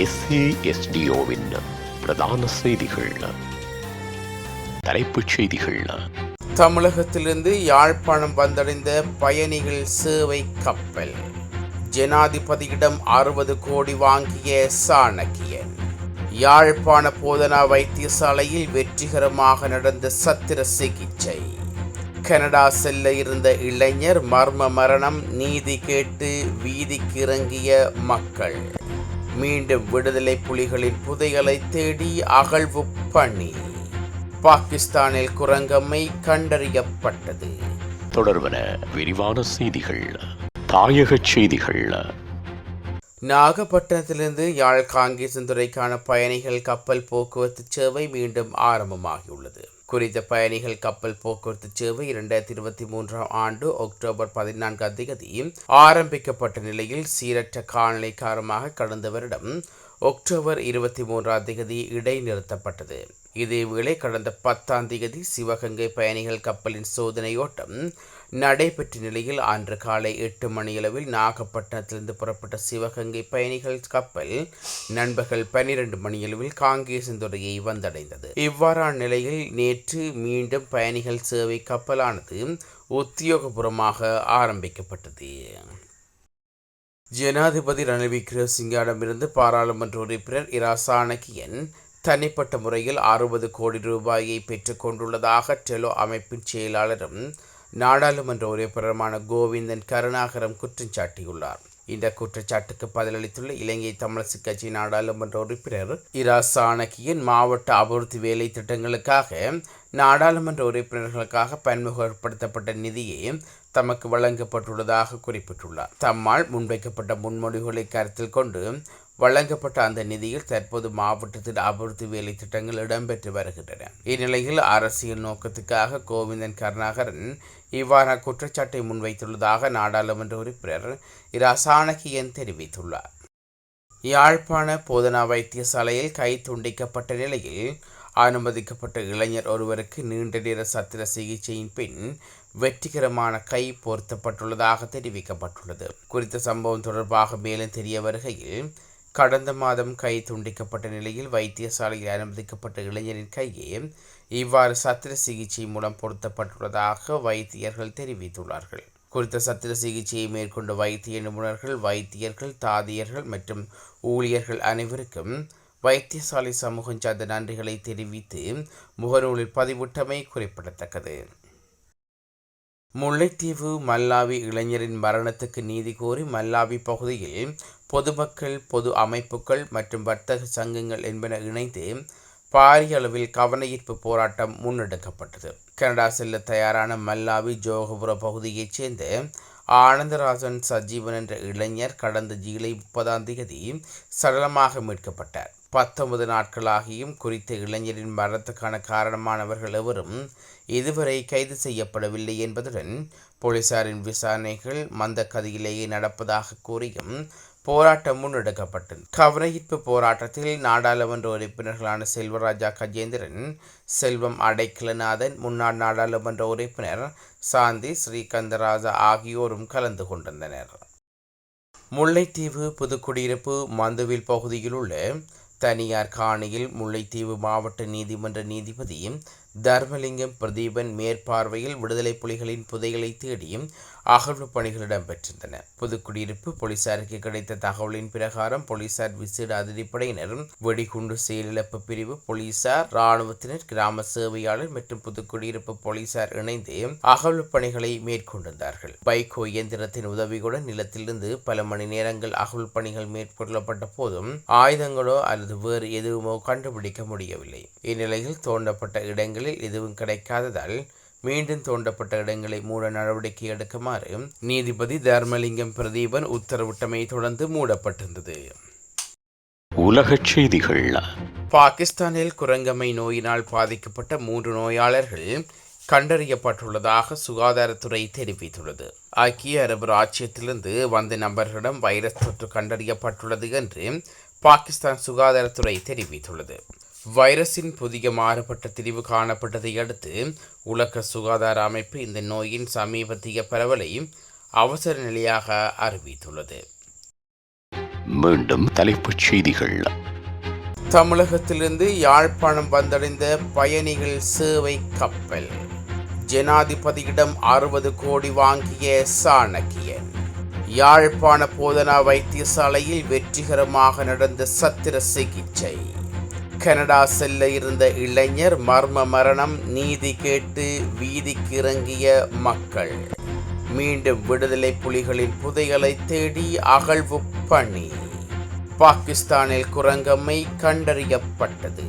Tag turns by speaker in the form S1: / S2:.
S1: எஸ்ஏஎஸ்டிஓவின் பிரதான செய்திகள். தலைப்புச் செய்திகள்.
S2: தமிழகத்திலிருந்து யாழ்ப்பாணம் வந்தடைந்த பயணிகள் சேவை கப்பல். ஜனாதிபதியிடம் அறுபது கோடி வாங்கிய சாணக்கியன். யாழ்ப்பாண போதனா வைத்தியசாலையில் வெற்றிகரமாக நடந்த சத்திர சிகிச்சை. கனடா செல்ல இருந்த இளைஞர் மர்ம மரணம் நீதி கேட்டு வீதிக்கு இறங்கிய மக்கள். மீண்டும் விடுதலை புலிகளின் புதையலை தேடி அகழ்வு பணி பாகிஸ்தானில் குரங்கம்மை கண்டறியப்பட்டது.
S1: தொடர்பன விரிவான செய்திகள் தாயகச் செய்திகள்.
S2: நாகப்பட்டினத்திலிருந்து யாழ் காங்கேசந்துறைக்கான பயணிகள் கப்பல் போக்குவரத்து சேவை மீண்டும் ஆரம்பமாகியுள்ளது. குறித்த பயணிகள் கப்பல் போக்குவரத்து சேவை இரண்டாயிரத்தி இருபத்தி மூன்றாம் ஆண்டு அக்டோபர் பதினான்காம் தேதி ஆரம்பிக்கப்பட்ட நிலையில் சீரற்ற காலநிலை காரணமாக கடந்த வருடம் அக்டோபர் இருபத்தி மூன்றாம் தேதி இடைநிறுத்தப்பட்டது இதேவேளை கடந்த பத்தாம் தேதி சிவகங்கை பயணிகள் கப்பலின் சோதனையோட்டம் நடைபெற்ற நிலையில் அன்று காலை எட்டு மணியளவில் நாகப்பட்டினத்திலிருந்து புறப்பட்ட சிவகங்கை பயணிகள் கப்பல் நண்பர்கள் பனிரெண்டு மணியளவில் காங்கேசந்துறையை வந்தடைந்தது. இவ்வாறான நிலையில் நேற்று மீண்டும் பயணிகள் சேவை கப்பலானது உத்தியோகபூர்வமாக ஆரம்பிக்கப்பட்டது. ஜனாதிபதி ரணில் விக்ரமசிங்கிடமிருந்து பாராளுமன்ற உறுப்பினர் இரா சாணக்கியன் தனிப்பட்ட முறையில் அறுபது கோடி ரூபாயை பெற்றுக்கொண்டுள்ளதாக டெலோ அமைப்பின் செயலாளரும் நாடாளுமன்ற உறுப்பினருமான கோவிந்தன் கருணாகரம் குற்றம் சாட்டியுள்ளார். இந்த குற்றச்சாட்டுக்கு பதிலளித்துள்ள இலங்கை தமிழரசு கட்சி நாடாளுமன்ற உறுப்பினர் இரா சாணக்கியன் மாவட்ட அபிவிருத்தி வேலை திட்டங்களுக்காக நாடாளுமன்ற உறுப்பினர்களுக்காக பன்முகப்படுத்தப்பட்ட நிதியை தமக்கு வழங்கப்பட்டுள்ளதாக குறிப்பிட்டுள்ளார். தம்மால் முன்வைக்கப்பட்ட முன்மொழிகளை கருத்தில் கொண்டு வழங்கப்பட்ட அந்த நிதியில் தற்போது மாவட்டத்தில் அபிவிருத்தி வேலை திட்டங்கள் இடம்பெற்று வருகின்றன. இந்நிலையில் அரசியல் நோக்கத்துக்காக கோவிந்தன் கருணாகரன் இவ்வாறான குற்றச்சாட்டை முன்வைத்துள்ளதாக நாடாளுமன்ற உறுப்பினர் இரா தெரிவித்துள்ளார். யாழ்ப்பாண போதனா வைத்தியசாலையில் கை துண்டிக்கப்பட்ட நிலையில் அனுமதிக்கப்பட்ட இளைஞர் ஒருவருக்கு நீண்ட நேர சத்திர சிகிச்சையின் பின் வெற்றிகரமான கை பொருத்தப்பட்டுள்ளதாக தெரிவிக்கப்பட்டுள்ளது. குறித்த சம்பவம் தொடர்பாக மேலும் தெரிய வருகையில் கடந்த மாதம் கை துண்டிக்கப்பட்ட நிலையில் வைத்தியசாலையில் அனுமதிக்கப்பட்ட இளைஞரின் கையே இவ்வாறு சத்திர சிகிச்சை மூலம் பொருத்தப்பட்டுள்ளதாக வைத்தியர்கள் தெரிவித்துள்ளார்கள். குறித்த சத்திர சிகிச்சையை மேற்கொண்ட வைத்திய நிபுணர்கள் வைத்தியர்கள் தாதியர்கள் மற்றும் ஊழியர்கள் அனைவருக்கும் வைத்தியசாலை சமூகம் சார்ந்த நன்றிகளை தெரிவித்து முகநூலில் பதிவிட்டமை குறிப்பிடத்தக்கது. முல்லைத்தீவு மல்லாவி இளைஞரின் மரணத்துக்கு நீதி கோரி மல்லாவி பகுதியில் பொதுமக்கள் பொது அமைப்புகள் மற்றும் வர்த்தக சங்கங்கள் என்பன இணைந்து பாரிய அளவில் கவனஈர்ப்பு போராட்டம் முன்னெடுக்கப்பட்டது. கனடா செல்ல தயாரான மல்லாவி ஜோகபுர பகுதியைச் சேர்ந்த ஆனந்தராஜன் சஜீவன் என்ற இளைஞர் கடந்த ஜூலை முப்பதாம் தேதி சடலமாக மீட்கப்பட்டார். பத்தொன்பது நாட்களாகியும் குறித்த இளைஞரின் மரணத்துக்கான காரணமானவர்கள் எவரும் இதுவரை கைது செய்யப்படவில்லை என்பதுடன் போலீசாரின் விசாரணைகள் மந்த கதியிலேயே நடப்பதாக கூறியும் போராட்டம் முன்னெடுக்கப்பட்டது. கவனஈர்ப்பு போராட்டத்தில் நாடாளுமன்ற உறுப்பினர்களான செல்வராஜா கஜேந்திரன் செல்வம் அடைக்கலநாதன் முன்னாள் நாடாளுமன்ற உறுப்பினர் சாந்தி ஸ்ரீகந்தராஜா ஆகியோரும் கலந்து கொண்டிருந்தனர் முல்லைத்தீவு புதுக்குடியிருப்பு மந்துவில் பகுதியில் உள்ள தனியார் காணியில் முல்லைத்தீவு மாவட்ட நீதிமன்ற நீதிபதி தர்மலிங்கம் பிரதீபன் மேற்பார்வையில் விடுதலை புலிகளின் புதைகளை தேடியும் அகழ்வு பணிகள் இடம்பெற்றிருந்தன. புதுக்குடியிருப்பு போலீசாருக்கு கிடைத்த தகவலின் பிரகாரம் போலீசார் விசேட அதிரடிப்படையினரும் வெடிகுண்டு செயலிழப்பு பிரிவு போலீசார் இராணுவத்தினர் கிராம சேவையாளர் மற்றும் புதுக்குடியிருப்பு போலீசார் இணைந்து அகழ்வு பணிகளை மேற்கொண்டிருந்தார்கள். பைக்கோ இயந்திரத்தின் உதவியுடன் நிலத்திலிருந்து பல மணி நேரங்கள் அகழ்வு பணிகள் மேற்கொள்ளப்பட்ட போதும் ஆயுதங்களோ அல்லது வேறு எதுவுமோ கண்டுபிடிக்க முடியவில்லை. இந்நிலையில் தோண்டப்பட்ட இடங்கள் இடங்களில் எதுவும் கிடைக்காததால் மீண்டும் தோண்டப்பட்ட இடங்களை மூட நடவடிக்கை எடுக்குமாறு நீதிபதி தர்மலிங்கம் பிரதீபன் உத்தரவிட்டமை தொடர்ந்து மூடப்பட்டிருந்தது.
S1: உலகச் செய்திகள்.
S2: பாகிஸ்தானில் குரங்கம்மை நோயினால் பாதிக்கப்பட்ட மூன்று நோயாளர்கள் கண்டறியப்பட்டுள்ளதாக சுகாதாரத்துறை தெரிவித்துள்ளது. ஐக்கிய அரபு ராஜ்யத்திலிருந்து வந்த நபர்களிடம் வைரஸ் தொற்று கண்டறியப்பட்டுள்ளது என்று பாகிஸ்தான் சுகாதாரத்துறை தெரிவித்துள்ளது. வைரஸின் புதிய மாறுபட்ட திரிவு காணப்பட்டதை அடுத்து உலக சுகாதார அமைப்பு இந்த நோயின் சமீபத்திய பரவலை அவசர நிலையாக அறிவித்துள்ளது.
S1: மீண்டும் தலைப்புச் செய்திகள்.
S2: தமிழகத்திலிருந்து யாழ்ப்பாணம் வந்தடைந்த பயணிகள் சேவை கப்பல். ஜனாதிபதியிடம் அறுபது கோடி வாங்கிய சாணக்கியன். யாழ்ப்பாண போதனா வைத்தியசாலையில் வெற்றிகரமாக நடந்த சத்திர சிகிச்சை. கனடா செல்ல இருந்த இளைஞர் மர்ம மரணம் நீதி கேட்டு வீதிக்கு இறங்கிய மக்கள். மீண்டும் விடுதலை புலிகளின் புதையலை தேடி அகழ்வு பணி. பாகிஸ்தானில் குரங்கம்மை கண்டறியப்பட்டது.